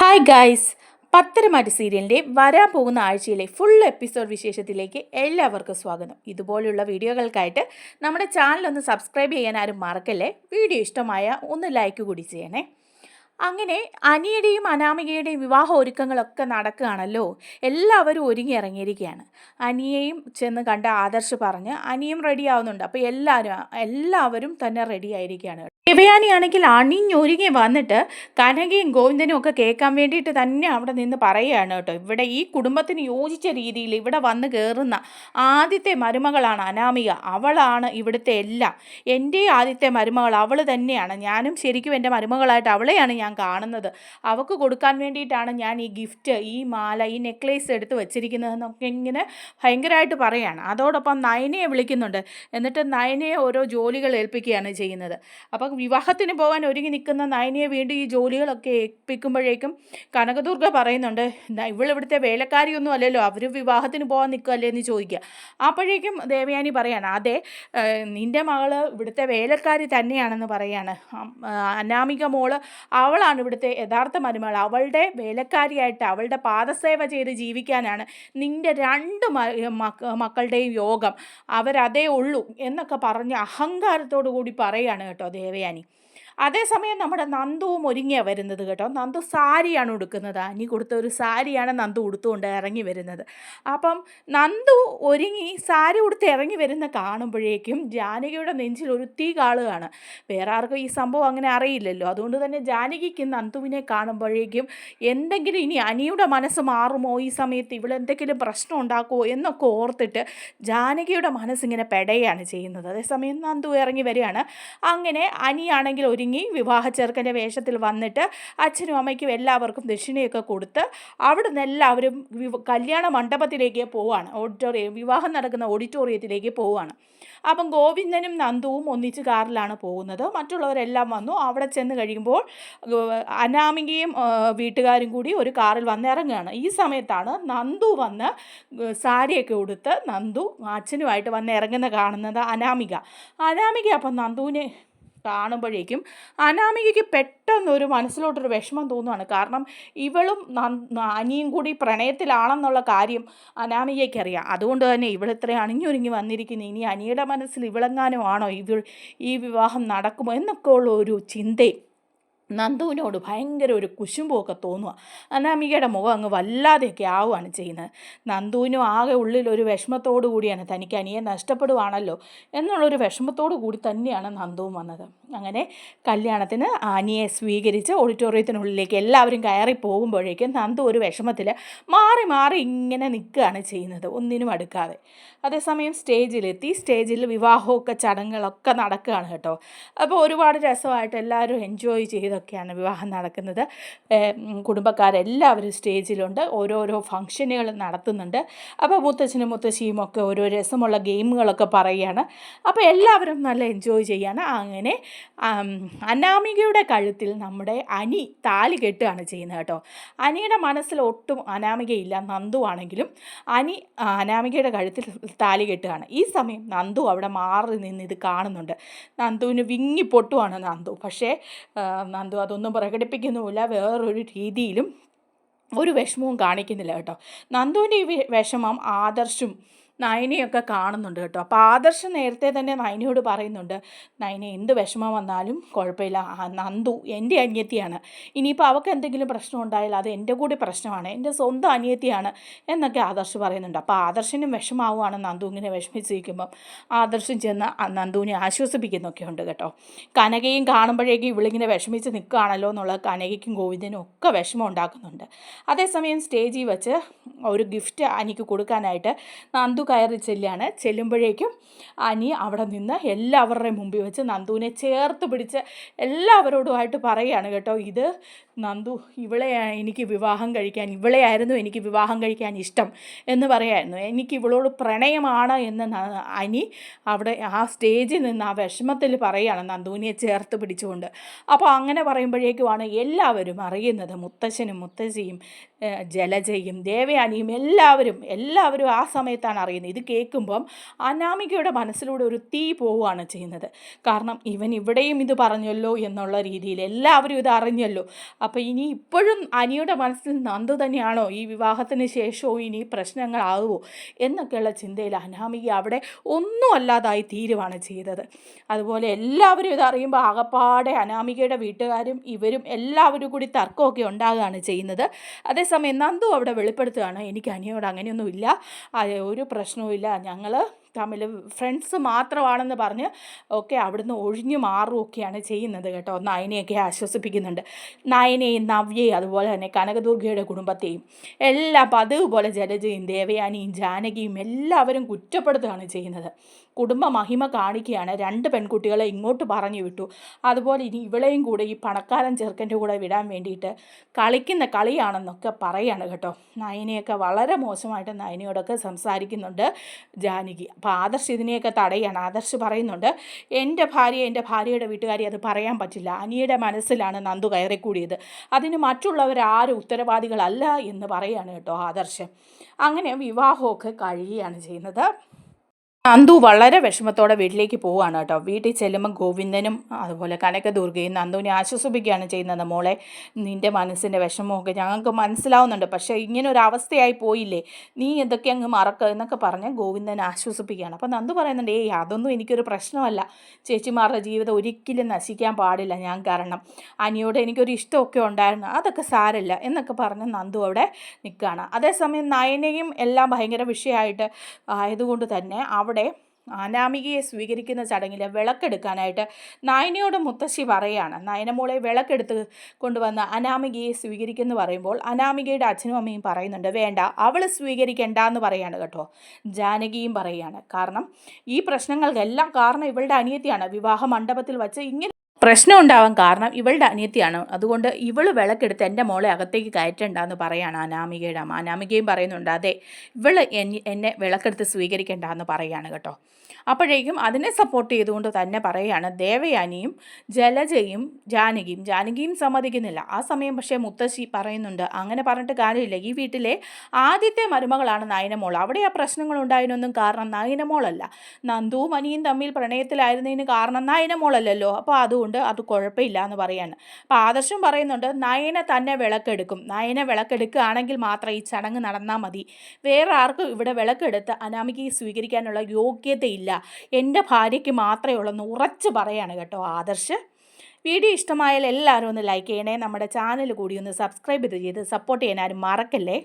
Hi guys Patharamattu സീരിയലിന്റെ വരാൻ പോകുന്ന ആഴ്ചയിലെ ഫുൾ എപ്പിസോഡ് വിശേഷത്തിലേക്ക് എല്ലാവർക്കും സ്വാഗതം. ഇതുപോലുള്ള വീഡിയോകൾക്കായിട്ട് നമ്മുടെ ചാനൽ ഒന്ന് സബ്സ്ക്രൈബ് ചെയ്യാൻ ആരും മറക്കല്ലേ? വീഡിയോ ഇഷ്ടമായ ഒന്ന് ലൈക്ക് കൂടി ചെയ്യണേ. അങ്ങനെ അനിയുടെയും അനാമികയുടെയും വിവാഹ ഒരുക്കങ്ങളൊക്കെ നടക്കുകയാണല്ലോ. എല്ലാവരും ഒരുങ്ങി ഇറങ്ങിയിരിക്കുകയാണ്. അനിയെയും ചെന്ന് കണ്ട ആദർശ് പറഞ്ഞ് അനിയും റെഡി ആവുന്നുണ്ട്. അപ്പോൾ എല്ലാവരും എല്ലാവരും തന്നെ റെഡി ആയിരിക്കുകയാണ്. ദിവയാനിയാണെങ്കിൽ അണിഞ്ഞൊരുങ്ങി വന്നിട്ട് കനകയും ഗോവിന്ദനും ഒക്കെ കേൾക്കാൻ വേണ്ടിയിട്ട് തന്നെ അവിടെ നിന്ന് പറയുകയാണ് കേട്ടോ. ഇവിടെ ഈ കുടുംബത്തിന് യോജിച്ച രീതിയിൽ ഇവിടെ വന്ന് കയറുന്ന ആദ്യത്തെ മരുമകളാണ് അനാമിക. അവളാണ് ഇവിടുത്തെ എല്ലാം. എന്റെ ആദ്യത്തെ മരുമകൾ അവൾ തന്നെയാണ്. ഞാനും ശരിക്കും എന്റെ മരുമകളായിട്ട് അവളെയാണ് ഞാൻ കാണുന്നത്. അവൾക്ക് കൊടുക്കാൻ വേണ്ടിയിട്ടാണ് ഞാൻ ഈ ഗിഫ്റ്റ് ഈ മാല ഈ നെക്ലേസ് എടുത്ത് വെച്ചിരിക്കുന്നതെന്നൊക്കെ ഇങ്ങനെ ഭയങ്കരമായിട്ട് പറയാണ്. അതോടൊപ്പം നയനയെ വിളിക്കുന്നുണ്ട്. എന്നിട്ട് നയനയെ ഓരോ ജോലികൾ ഏൽപ്പിക്കുകയാണ് ചെയ്യുന്നത്. അപ്പം വിവാഹത്തിന് പോകാൻ ഒരുങ്ങി നിൽക്കുന്ന നയനയെ വീണ്ടും ഈ ജോലികളൊക്കെ ഏൽപ്പിക്കുമ്പോഴേക്കും കനകദുർഗ പറയുന്നുണ്ട് "ദാ ഇവളിവിടുത്തെ വേലക്കാരിയൊന്നും അല്ലല്ലോ. അവർ വിവാഹത്തിന് പോകാൻ നിൽക്കുകയല്ലേ എന്ന് ചോദിക്കുക. അപ്പോഴേക്കും ദേവയാനി പറയാണ് അതെ നിന്റെ മകൾ ഇവിടുത്തെ വേലക്കാരി തന്നെയാണെന്ന് പറയാണ്. അനാമിക മോൾ അവളാണ് ഇവിടുത്തെ യഥാർത്ഥ മരുമകൾ. അവളുടെ വേലക്കാരിയായിട്ട് അവളുടെ പാദസേവ ചെയ്ത് ജീവിക്കാനാണ് നിന്റെ രണ്ട് മക്കളുടെയും യോഗം. അവരതേ ഉള്ളൂ എന്നൊക്കെ പറഞ്ഞ് അഹങ്കാരത്തോടു കൂടി പറയുകയാണ് കേട്ടോ ദേവയാനി. അതേസമയം നമ്മുടെ നന്ദുവും ഒരുങ്ങിയാണ് വരുന്നത് കേട്ടോ. നന്ദു സാരിയാണ് ഉടുക്കുന്നത്. അനി കൊടുത്ത ഒരു സാരിയാണ് നന്ദു ഉടുത്തുകൊണ്ട് ഇറങ്ങി വരുന്നത്. അപ്പം നന്ദു ഒരുങ്ങി സാരി ഉടുത്ത് ഇറങ്ങി വരുന്ന കാണുമ്പോഴേക്കും ജാനകിയുടെ നെഞ്ചിൽ ഒരു തീ കാളുകയാണ്. വേറെ ആർക്കും ഈ സംഭവം അങ്ങനെ അറിയില്ലല്ലോ. അതുകൊണ്ട് തന്നെ ജാനകിക്ക് നന്ദുവിനെ കാണുമ്പോഴേക്കും എന്തെങ്കിലും ഇനി അനിയുടെ മനസ്സ് മാറുമോ? ഈ സമയത്ത് ഇവളെന്തെങ്കിലും പ്രശ്നം ഉണ്ടാക്കുമോ എന്നൊക്കെ ഓർത്തിട്ട് ജാനകിയുടെ മനസ്സിങ്ങനെ പെടയാണ് ചെയ്യുന്നത്. അതേസമയം നന്ദു ഇറങ്ങി വരികയാണ്. അങ്ങനെ അനിയാണെങ്കിൽ ഒരുങ്ങി വിവാഹ ചെറുക്കന്റെ വേഷത്തിൽ വന്നിട്ട് അച്ഛനും അമ്മയ്ക്കും എല്ലാവർക്കും ദക്ഷിണയൊക്കെ കൊടുത്ത് അവിടെ നിന്ന് എല്ലാവരും കല്യാണ മണ്ഡപത്തിലേക്ക് പോവാണ്. ഓഡിറ്റോറിയം വിവാഹം നടക്കുന്ന ഓഡിറ്റോറിയത്തിലേക്ക് പോവുകയാണ് അപ്പം ഗോവിന്ദനും നന്ദുവും ഒന്നിച്ച് കാറിലാണ് പോകുന്നത്. മറ്റുള്ളവരെല്ലാം വന്നു. അവിടെ ചെന്ന് കഴിയുമ്പോൾ അനാമികയും വീട്ടുകാരും കൂടി ഒരു കാറിൽ വന്നിറങ്ങുകയാണ്. ഈ സമയത്താണ് നന്ദു വന്ന് സാരിയൊക്കെ ഉടുത്ത് നന്ദു അച്ഛനുമായിട്ട് വന്ന് ഇറങ്ങുന്ന കാണുന്നത് അനാമിക. അനാമിക അപ്പം നന്ദുവിനെ കാണുമ്പോഴേക്കും അനാമികയ്ക്ക് പെട്ടെന്നൊരു മനസ്സിലോട്ടൊരു വിഷമം തോന്നുകയാണ് കാരണം ഇവളും അനിയും കൂടി പ്രണയത്തിലാണെന്നുള്ള കാര്യം അനാമികയ്ക്കറിയാം. അതുകൊണ്ട് തന്നെ ഇവളിത്ര അണിഞ്ഞൊരുങ്ങി വന്നിരിക്കുന്നു. ഇനി അനിയുടെ മനസ്സിൽ ഇവളെങ്ങാനും ആണോ ഇവൾ ഈ വിവാഹം നടക്കുമോ എന്നൊക്കെ ഉള്ള ഒരു ചിന്തയും നന്ദുവിനോട് ഭയങ്കര ഒരു കുശുമ്പൊക്കെ തോന്നുക അനാമികയുടെ മുഖം അങ്ങ് വല്ലാതെയൊക്കെ ആവുകയാണ് ചെയ്യുന്നത്. നന്ദുവിനും ആകെ ഉള്ളിൽ ഒരു വിഷമത്തോടു കൂടിയാണ് തനിക്ക് അനിയെ നഷ്ടപ്പെടുവാണല്ലോ. എന്നുള്ളൊരു വിഷമത്തോടു കൂടി തന്നെയാണ് നന്ദുവും വന്നത്. അങ്ങനെ കല്യാണത്തിന് ആനിയെ സ്വീകരിച്ച് ഓഡിറ്റോറിയത്തിനുള്ളിലേക്ക് എല്ലാവരും കയറി പോകുമ്പോഴേക്കും നന്ദു ഒരു വിഷമത്തിൽ മാറി മാറി ഇങ്ങനെ നിൽക്കുകയാണ് ചെയ്യുന്നത്. ഒന്നിനും അടുക്കാതെ. അതേസമയം സ്റ്റേജിലെത്തി. സ്റ്റേജിൽ വിവാഹമൊക്കെ ചടങ്ങുകളൊക്കെ നടക്കുകയാണ് കേട്ടോ. അപ്പോൾ ഒരുപാട് രസമായിട്ട് എല്ലാവരും എൻജോയ് ചെയ്തൊക്കെയാണ് വിവാഹം നടക്കുന്നത്. കുടുംബക്കാരെല്ലാവരും സ്റ്റേജിലുണ്ട്. ഓരോരോ ഫംഗ്ഷനുകൾ നടത്തുന്നുണ്ട്. അപ്പോൾ മുത്തച്ഛനും മുത്തശ്ശിയും ഒക്കെ ഓരോ രസമുള്ള ഗെയിമുകളൊക്കെ പറയുകയാണ്. അപ്പോൾ എല്ലാവരും നല്ല എൻജോയ് ചെയ്യാണ് അങ്ങനെ അനാമികയുടെ കഴുത്തിൽ നമ്മുടെ അനി താലി കെട്ടുകയാണ് ചെയ്യുന്നത് കേട്ടോ. അനിയുടെ മനസ്സിൽ ഒട്ടും അനാമികയില്ല. നന്ദു ആണെങ്കിലും അനി അനാമികയുടെ കഴുത്തിൽ താലി കെട്ടുകയാണ്. ഈ സമയം നന്ദു അവിടെ മാറി നിന്ന് ഇത് കാണുന്നുണ്ട്. നന്ദുവിന് വിങ്ങി പൊട്ടുവാണ് നന്ദു. പക്ഷേ നന്ദു അതൊന്നും പ്രകടിപ്പിക്കുന്നുമില്ല. വേറൊരു രീതിയിലും ഒരു വിഷമവും കാണിക്കുന്നില്ല കേട്ടോ. നന്ദുവിന്റെ ഈ വിഷമം ആദർശും നയനയൊക്കെ കാണുന്നുണ്ട് കേട്ടോ. അപ്പോൾ ആദർശ് നേരത്തെ തന്നെ നയനയോട് പറയുന്നുണ്ട് നയന എന്ത് വിഷമം വന്നാലും കുഴപ്പമില്ല. നന്ദു എന്റെ അനിയത്തിയാണ്. ഇനിയിപ്പോൾ അവൾക്ക് എന്തെങ്കിലും പ്രശ്നം ഉണ്ടായാൽ അത് എന്റെ കൂടി പ്രശ്നമാണ്. എന്റെ സ്വന്തം അനിയത്തിയാണ് എന്നൊക്കെ ആദർശ് പറയുന്നുണ്ട്. അപ്പോൾ ആദർശിനും വിഷമാവുകയാണ് നന്ദു ഇങ്ങനെ വിഷമിച്ചിരിക്കുമ്പം. ആദർശം ചെന്ന് നന്ദുവിനെ ആശ്വസിപ്പിക്കുന്നൊക്കെ ഉണ്ട് കേട്ടോ. കനകയും കാണുമ്പോഴേക്കും ഇവളിങ്ങനെ വിഷമിച്ച് നിൽക്കുകയാണല്ലോ എന്നുള്ള കനകയ്ക്കും ഗോവിന്ദനും ഒക്കെ വിഷമം ഉണ്ടാക്കുന്നുണ്ട്. അതേസമയം സ്റ്റേജിൽ വെച്ച് ഒരു ഗിഫ്റ്റ് അനിക്ക് കൊടുക്കാനായിട്ട് നന്ദു കയറി ചെല്ലുകയാണ്. ചെല്ലുമ്പോഴേക്കും അനി അവിടെ നിന്ന് എല്ലാവരുടെയും മുമ്പിൽ വെച്ച് നന്ദുവിനെ ചേർത്ത് പിടിച്ച് എല്ലാവരോടുമായിട്ട് പറയുകയാണ് കേട്ടോ ഇത് നന്ദു ഇവളെ എനിക്ക് വിവാഹം കഴിക്കാൻ ഇവളെയായിരുന്നു എനിക്ക് വിവാഹം കഴിക്കാൻ ഇഷ്ടം എന്ന് പറയായിരുന്നു. എനിക്ക് ഇവളോട് പ്രണയമാണ് എന്ന് അനി അവിടെ ആ സ്റ്റേജിൽ നിന്ന് ആ വിഷമത്തിൽ പറയുകയാണ് നന്ദുവിനെ ചേർത്ത് പിടിച്ചുകൊണ്ട്. അപ്പോൾ അങ്ങനെ പറയുമ്പോഴേക്കുമാണ് എല്ലാവരും അറിയുന്നത് മുത്തശ്ശനും മുത്തശ്ശിയും ജലജയും ദേവയാനിയും എല്ലാവരും എല്ലാവരും ആ സമയത്താണ് അറിയുന്നത്. ഇത് കേൾക്കുമ്പം അനാമികയുടെ മനസ്സിലൂടെ ഒരു തീ പോവുകയാണ് ചെയ്യുന്നത്. കാരണം ഇവൻ ഇവിടെയും ഇത് പറഞ്ഞല്ലോ എന്നുള്ള രീതിയിൽ എല്ലാവരും ഇത് അറിഞ്ഞല്ലോ. അപ്പോൾ ഇനി ഇപ്പോഴും അനിയുടെ മനസ്സിൽ നന്ദു തന്നെയാണോ ഈ വിവാഹത്തിന് ശേഷവും ഇനി പ്രശ്നങ്ങളാകുമോ എന്നൊക്കെയുള്ള ചിന്തയിൽ അനാമിക അവിടെ ഒന്നും അല്ലാതായി തീരുവാണ് ചെയ്തത്. അതുപോലെ എല്ലാവരും ഇതറിയുമ്പോൾ ആകപ്പാടെ അനാമികയുടെ വീട്ടുകാരും ഇവരും എല്ലാവരും കൂടി തർക്കമൊക്കെ ഉണ്ടാകുകയാണ് ചെയ്യുന്നത്. അതേസമയം നന്ദു അവിടെ വെളിപ്പെടുത്തുകയാണ് എനിക്ക് അനിയോട് അങ്ങനെയൊന്നുമില്ല ഒരു പ്രശ്നവുമില്ല ഞങ്ങൾ തമ്മിൽ ഫ്രണ്ട്സ് മാത്രമാണെന്ന് പറഞ്ഞ് ഒക്കെ അവിടുന്ന് ഒഴിഞ്ഞു മാറുകയൊക്കെയാണ് ചെയ്യുന്നത് കേട്ടോ. നയനയൊക്കെ ആശ്വസിപ്പിക്കുന്നുണ്ട്. നയനയും നവ്യയും അതുപോലെ തന്നെ കനകദുർഗയുടെ കുടുംബത്തെയും എല്ലാം പതിവ് പോലെ ജലജയും ദേവയാനിയും ജാനകിയും എല്ലാവരും കുറ്റപ്പെടുത്തുകയാണ് ചെയ്യുന്നത്. കുടുംബ മഹിമ കാണിക്കുകയാണ്. രണ്ട് പെൺകുട്ടികളെ ഇങ്ങോട്ട് പറഞ്ഞു വിട്ടു. അതുപോലെ ഇനി ഇവളെയും കൂടെ ഈ പണക്കാരൻ ചെറുക്കന്റെ കൂടെ വിടാൻ വേണ്ടിയിട്ട് കളിക്കുന്ന കളിയാണെന്നൊക്കെ പറയാണ് കേട്ടോ. നയനയൊക്കെ വളരെ മോശമായിട്ട് നയനയോടൊക്കെ സംസാരിക്കുന്നുണ്ട് ജാനകി. അപ്പോൾ ആദർശ് ഇതിനെയൊക്കെ തടയാണ്. ആദർശ് പറയുന്നുണ്ട് എന്റെ ഭാര്യ എന്റെ ഭാര്യയുടെ വീട്ടുകാരി അത് പറയാൻ പറ്റില്ല. അനിയുടെ മനസ്സിലാണ് നന്ദു കയറിക്കൂടിയത്. അതിന് മറ്റുള്ളവരാരും ഉത്തരവാദികളല്ല എന്ന് പറയാണ് കേട്ടോ ആദർശ്. അങ്ങനെ വിവാഹമൊക്കെ കഴിയുകയാണ് ചെയ്യുന്നത്. നന്ദു വളരെ വിഷമത്തോടെ വീട്ടിലേക്ക് പോവുകയാണ് കേട്ടോ. വീട്ടിൽ ചെല്ലുമ്പോൾ ഗോവിന്ദനും അതുപോലെ കനകദുർഗയും നന്ദുവിനെ ആശ്വസിപ്പിക്കുകയാണ് ചെയ്യുന്നത്. മോളെ നിന്റെ മനസ്സിന്റെ വിഷമമൊക്കെ ഞങ്ങൾക്ക് മനസ്സിലാവുന്നുണ്ട്. പക്ഷേ ഇങ്ങനെ ഒരു അവസ്ഥയായി പോയില്ലേ? നീ എന്തൊക്കെ അങ്ങ് മറക്കുക എന്നൊക്കെ പറഞ്ഞ് ഗോവിന്ദൻ ആശ്വസിപ്പിക്കുകയാണ്. അപ്പോൾ നന്ദു പറയുന്നുണ്ട് ഏയ് അതൊന്നും എനിക്കൊരു പ്രശ്നമല്ല. ചേച്ചിമാരുടെ ജീവിതം ഒരിക്കലും നശിക്കാൻ പാടില്ല ഞാൻ കാരണം. അനിയോട് എനിക്കൊരു ഇഷ്ടമൊക്കെ ഉണ്ടായിരുന്നു. അതൊക്കെ സാരമില്ല എന്നൊക്കെ പറഞ്ഞ് നന്ദു അവിടെ നിൽക്കുകയാണ്. അതേസമയം നയനയും എല്ലാം ഭയങ്കര വിഷയമായിട്ട് ആയതുകൊണ്ട് തന്നെ അവിടെ അനാമികയെ സ്വീകരിക്കുന്ന ചടങ്ങിൽ വിളക്കെടുക്കാനായിട്ട് നായനയോട് മുത്തശ്ശി പറയുകയാണ് നയനമോളെ വിളക്കെടുത്ത് കൊണ്ടുവന്ന് അനാമികയെ സ്വീകരിക്കുന്നു പറയുമ്പോൾ അനാമികയുടെ അച്ഛനും അമ്മയും പറയുന്നുണ്ട് വേണ്ട അവൾ സ്വീകരിക്കേണ്ട എന്ന് പറയാണ് കേട്ടോ. ജാനകിയും പറയുകയാണ് കാരണം ഈ പ്രശ്നങ്ങൾക്കെല്ലാം കാരണം ഇവളുടെ അനിയത്തിയാണ്. വിവാഹ മണ്ഡപത്തിൽ വച്ച് ഇങ്ങനെ പ്രശ്നം ഉണ്ടാവാൻ കാരണം ഇവളുടെ അനിയത്തിയാണ്. അതുകൊണ്ട് ഇവൾ വിളക്കെടുത്ത് എന്റെ മോളെ അകത്തേക്ക് കയറ്റണ്ടെന്ന് പറയാണ് അനാമികയുടെ അമ്മ. അനാമികയും പറയുന്നുണ്ട് അതെ ഇവൾ എന്നെ വിളക്കെടുത്ത് സ്വീകരിക്കേണ്ടെന്ന് പറയാണ് കേട്ടോ. അപ്പോഴേക്കും അതിനെ സപ്പോർട്ട് ചെയ്തുകൊണ്ട് തന്നെ പറയുകയാണ് ദേവയാനിയും ജലജയും ജാനകിയും ജാനകിയും സമ്മതിക്കുന്നില്ല. ആ സമയം പക്ഷേ മുത്തശ്ശി പറയുന്നുണ്ട് അങ്ങനെ പറഞ്ഞിട്ട് കാര്യമില്ല. ഈ വീട്ടിലെ ആദ്യത്തെ മരുമകളാണ് നയനമോൾ. അവിടെ ആ പ്രശ്നങ്ങൾ ഉണ്ടായതിനൊന്നും കാരണം നയനമോളല്ല. നന്ദുവും അനിയും തമ്മിൽ പ്രണയത്തിലായിരുന്നതിന് കാരണം നയനമോളല്ലല്ലോ. അപ്പോൾ അതുകൊണ്ട് അത് കുഴപ്പമില്ല എന്ന് പറയാണ്. അപ്പോൾ ആദർശം പറയുന്നുണ്ട് നയന തന്നെ വിളക്കെടുക്കും. നയന വിളക്കെടുക്കുകയാണെങ്കിൽ മാത്രം ഈ ചടങ്ങ് നടന്നാൽ മതി. വേറെ ആർക്കും ഇവിടെ വിളക്കെടുത്ത് അനാമികയെ സ്വീകരിക്കാനുള്ള യോഗ്യതയില്ല. എന്റെ ഭാര്യയ്ക്ക് മാത്രമേ ഉള്ളൂ ഉറച്ച് പറയാണ് കേട്ടോ ആദർശ്. വീഡിയോ ഇഷ്ടമായാൽ എല്ലാവരും ഒന്ന് ലൈക്ക് ചെയ്യണേ. നമ്മുടെ ചാനൽ കൂടി ഒന്ന് സബ്സ്ക്രൈബ് ചെയ്ത് സപ്പോർട്ട് ചെയ്യാൻ ആരും മറക്കല്ലേ?